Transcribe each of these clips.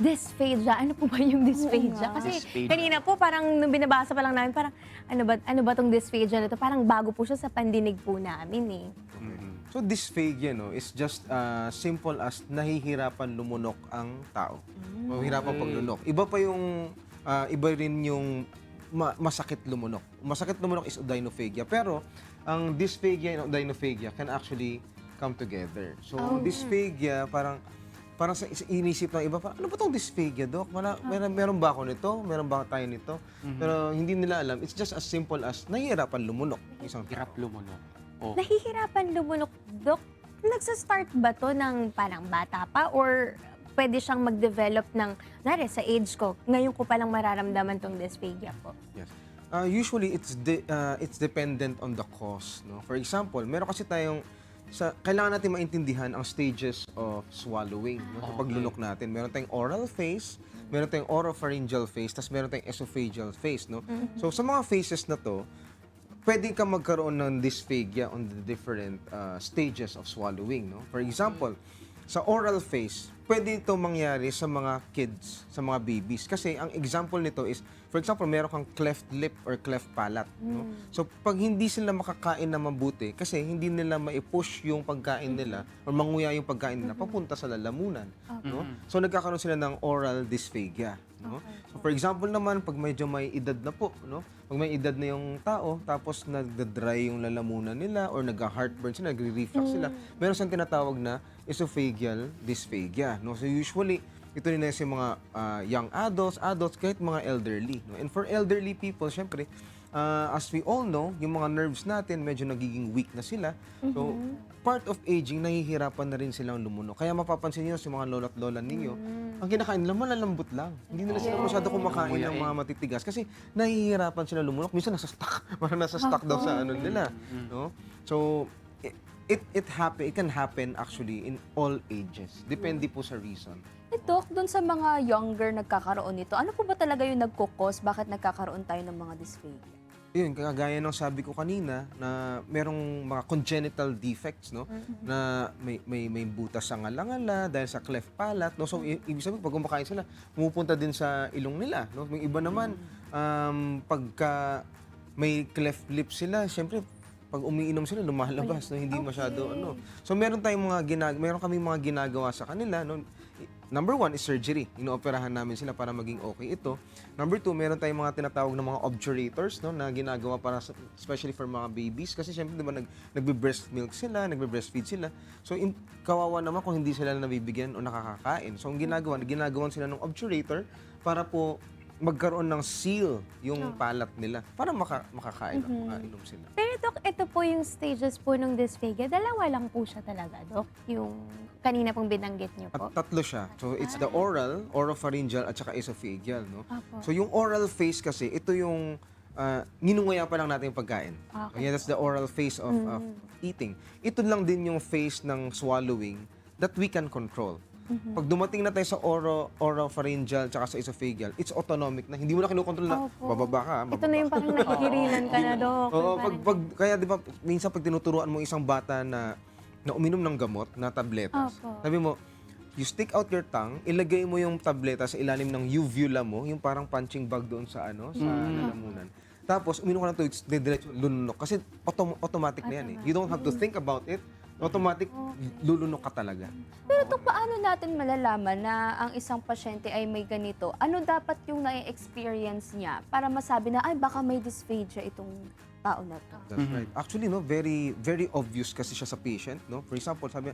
Dysphagia. Ano po ba yung dysphagia? Kasi Dysphagia. kanina po, parang nung binabasa pa lang namin, parang ano ba, ano ba tong dysphagia na to? Parang bago po siya sa pandinig po namin eh. So dysphagia no is just uh, simple as nahihirapan lumunok ang tao. Mahirapan paglunok. Iba pa yung uh, iba rin yung ma- masakit lumunok. Masakit lumunok is odynophagia pero ang dysphagia and odynophagia can actually come together. So dysphagia parang parang sa is- inisip ng iba pa, ano ba tong dysphagia, Doc? Wala, meron, meron ba ako nito? Meron ba tayo nito? Pero hindi nila alam. It's just as simple as nahihirapan lumunok ang isang tao. Hirap lumunok. Oh. Nahihirapan lumunok, Dok. Nagsa-start ba to ng parang bata pa or pwede siyang mag-develop ng, nari, sa age ko, ngayon ko palang mararamdaman tong dysphagia po. Yes. Uh, usually it's de- uh, it's dependent on the cause, no. For example, meron kasi tayong sa kailangan natin maintindihan ang stages of swallowing, no. Sa paglunok natin, meron tayong oral phase, meron tayong oropharyngeal phase, tapos meron tayong esophageal phase, no. So sa mga phases na to, pwede ka magkaroon ng dysphagia on the different uh, stages of swallowing, no? For example, sa oral phase, pwede ito mangyari sa mga kids, sa mga babies. Kasi ang example nito is, for example, meron kang cleft lip or cleft palate. No? So, pag hindi sila makakain na mabuti, kasi hindi nila ma-push yung pagkain nila or manguya yung pagkain nila papunta sa lalamunan. No? So, nagkakaroon sila ng oral dysphagia. No? So, for example naman, pag medyo may edad na po, no? pag may edad na yung tao, tapos nagda-dry yung lalamunan nila or nag-heartburn sila, nagre-reflux sila, meron siyang tinatawag na esophageal dysphagia. No? So usually, ito rin na yung mga ah, young adults, adults, kahit mga elderly. No? And for elderly people, syempre, ah, as we all know, yung mga nerves natin, medyo nagiging weak na sila. So, part of aging, nahihirapan na rin silang lumunok. Kaya mapapansin niyo sa mga lolo't lola ninyo, ang kinakain nila malalambot lang. Hindi nila sila masyado kumakain ng mga matitigas kasi nahihirapan sila lumunok. Minsan nasa stuck, parang nasa stuck daw sa ano nila, no? So it it happen it can happen actually in all ages. Depende po sa reason. Eh, Doc, doon sa mga younger nagkakaroon nito, ano po ba talaga yung nagkukos? Bakit nagkakaroon tayo ng mga dysphagia? Yun, kagaya ng sabi ko kanina na merong mga congenital defects, no? Na may may may butas sa ngalangala dahil sa cleft palate, no? So i- ibig sabihin pag kumakain sila, pumupunta din sa ilong nila, no? May iba naman um, pagka may cleft lip sila, syempre pag umiinom sila lumalabas, no? Hindi masyado ano. So meron tayong mga ginag meron kami mga ginagawa sa kanila, no? Number one is surgery. Inooperahan namin sila para maging okay ito. Number two, meron tayong mga tinatawag na mga obturators no, na ginagawa para sa- especially for mga babies. Kasi syempre, di ba, nag, nagbe-breast milk sila, nagbe-breastfeed sila. So, in, kawawa naman kung hindi sila nabibigyan o nakakakain. So, ang ginagawa, ginagawan sila ng obturator para po magkaroon ng seal yung palat nila para maka, makakain at makainom sila. Pero Dok, ito po yung stages po ng dysphagia. Dalawa lang po siya talaga, Dok. Yung kanina pong binanggit niyo po. At tatlo siya. So it's the oral, oropharyngeal at saka esophageal, no? Apo. So yung oral phase kasi ito yung uh, ninunguya pa lang natin yung pagkain. Okay. Yeah, that's the oral phase of, of eating. Ito lang din yung phase ng swallowing that we can control. Pag dumating na tayo sa oro, oropharyngeal tsaka sa esophageal, it's autonomic na. Hindi mo na kinukontrol na Opo. bababa ka, Ito bababa na yung parang nakikirilan ka na, Dok. Oo, pag, pag, kaya di ba, minsan pag tinuturuan mo isang bata na, na uminom ng gamot, na tabletas, Opo. sabi mo, you stick out your tongue, ilagay mo yung tableta sa ilalim ng uvula mo, yung parang punching bag doon sa ano, sa lalamunan. Tapos, uminom ka ng tubig, didiretso lunok. Kasi autom- automatic na yan eh. You don't have to think about it. Automatic, lulunok ka talaga. Pero Doc, paano natin malalaman na ang isang pasyente ay may ganito? Ano dapat yung na-experience niya para masabi na, ay baka may dysphagia itong tao na to? That's right. Actually, no, very very obvious kasi siya sa patient, no? For example, sabi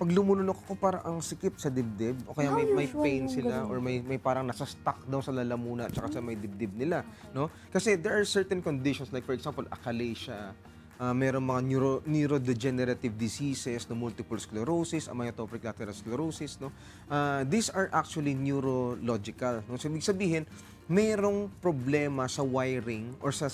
pag lumulunok ako parang ang sikip sa dibdib o kaya may, may usual pain yung sila ganun? or may may parang nasa stuck daw sa lalamunan at saka sa may dibdib nila, no? Kasi there are certain conditions like for example, achalasia, uh, merong mga neuro, neurodegenerative diseases, no, multiple sclerosis, amyotrophic lateral sclerosis, no. Uh, these are actually neurological. No? So, ibig sabihin, merong problema sa wiring or sa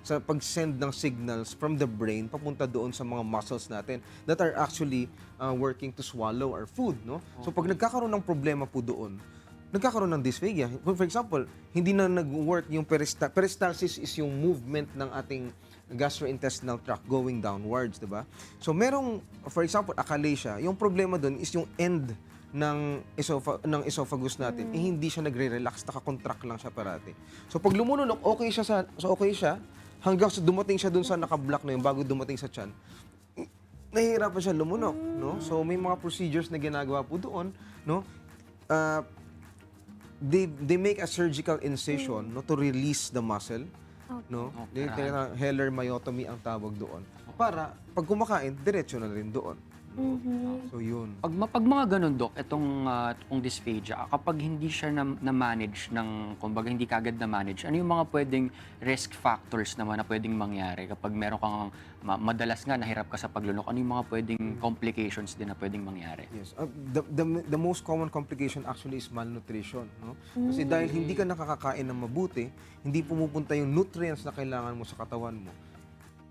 sa pag-send ng signals from the brain papunta doon sa mga muscles natin that are actually uh, working to swallow our food, no? So pag nagkakaroon ng problema po doon, nagkakaroon ng dysphagia. For example, hindi na nag-work yung perista- peristalsis is yung movement ng ating gastrointestinal tract going downwards, di ba? So merong, for example, achalasia, yung problema doon is yung end ng, esopha- ng esophagus natin, eh, hindi siya nagre-relax, nakakontract lang siya parati. So pag lumulunok, okay siya, sa, so okay siya, hanggang sa dumating siya dun sa naka-block na yun, bago dumating sa tiyan, nahihirapan siya lumunok, no? So may mga procedures na ginagawa po doon, no? Ah, they they make a surgical incision no to release the muscle, no? Oh, They paraan. Heller myotomy ang tawag doon. Para pag kumakain, diretso na rin doon. Mhm. So yun. Pag, ma- pag mga ganun, Dok, itong, ah, itong dysphagia, kapag hindi siya na, na-manage ng, kumbaga hindi kagad na-manage, ano yung mga pwedeng risk factors naman na pwedeng mangyari kapag meron kang ma- madalas nga nahirap ka sa paglunok, ano yung mga pwedeng complications din na pwedeng mangyari? Yes. Uh, the, the, the most common complication actually is malnutrition. No? Kasi dahil hindi ka nakakakain ng mabuti, hindi pumupunta yung nutrients na kailangan mo sa katawan mo.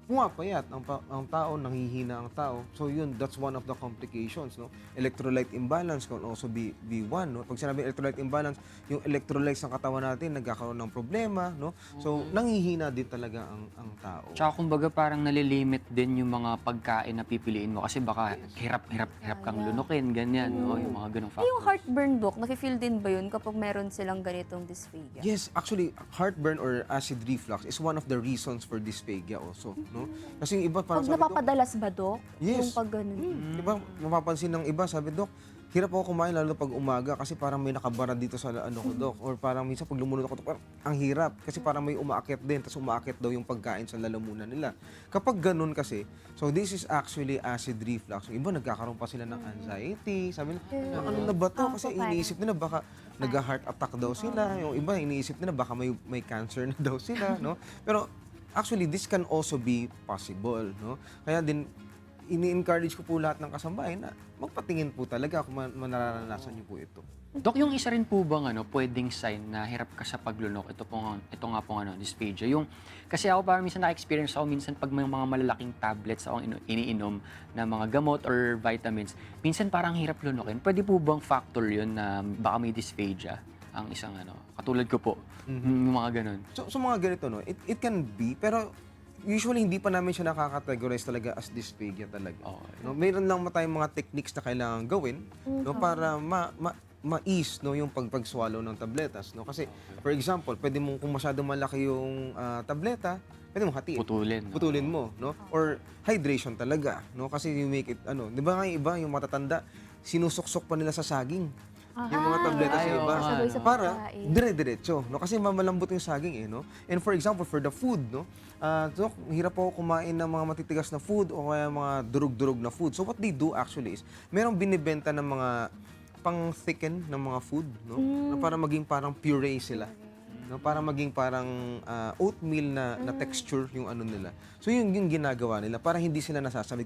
Pumapayat ang, ang tao, nanghihina ang tao. So yun, that's one of the complications. No? Electrolyte imbalance can also be, be one. No? Pag sinabi electrolyte imbalance, yung electrolytes ng katawan natin nagkakaroon ng problema. No? So nanghihina din talaga ang, ang tao. Tsaka kumbaga parang nalilimit din yung mga pagkain na pipiliin mo kasi baka hirap, hirap, hirap kang lunukin, ganyan, no? Yung mga ganong Eh, yung factors. heartburn, Dok, nafe-feel din ba yun kapag meron silang ganitong dysphagia? Yes, actually, heartburn or acid reflux is one of the reasons for dysphagia also, no? Kasi yung iba parang Pag sabi, napapadalas ba, Dok? Yes. Yung pag ganun. Di ba, mapapansin ng iba, sabi, Dok, hirap ako kumain lalo pag umaga kasi parang may nakabara dito sa ano ko, Dok. Or parang minsan pag lumunod ako, parang ang hirap kasi parang may umaakit din, tapos umaakit daw yung pagkain sa lalamunan nila. Kapag ganun kasi, so this is actually acid reflux. Yung iba nagkakaroon pa sila ng anxiety. Sabi nila, ano na ba to? Kasi iniisip nila baka nag-heart attack daw sila. Yung iba iniisip nila baka may may cancer na daw sila, no? Pero actually this can also be possible, no? Kaya din ini-encourage ko po lahat ng kasambahay na magpatingin po talaga kung man, manararanasan niyo po ito. Dok, yung isa rin po bang ano, pwedeng sign na hirap ka sa paglunok, ito, pong, ito nga pong ano, dysphagia. Yung, kasi ako parang minsan na-experience ako, minsan pag may mga malalaking tablets akong ino- iniinom na mga gamot or vitamins, minsan parang hirap lunukin. Pwede po bang factor yun na baka may dysphagia ang isang ano, katulad ko po, yung mga ganun. So, so mga ganito, no? It, it can be, pero usually hindi pa namin siya nakakategorize talaga as dysphagia talaga. Okay. No, mayroon lang tayong mga techniques na kailangan gawin no para ma, ma ma-ease no yung pag pag-swallow ng tabletas no kasi for example pwede mong kung masyado malaki yung ah, tableta pwede mong hatiin Putulin. no? putulin mo no or hydration talaga no kasi you make it ano di ba nga yung iba yung matatanda sinusuksok pa nila sa saging yung mga tableta sa iba. Sabay sa para pagkain. dire-diretso no? Kasi mamalambot yung saging eh no? And for example for the food no? Ah so, hirap ako kumain ng mga matitigas na food o kaya mga durug-durug na food. So what they do actually is merong binibenta ng mga pang thicken ng mga food no? Na para maging parang puree sila no? Para maging parang ah, oatmeal na, na texture yung ano nila. So yun yung ginagawa nila para hindi sila nasasabi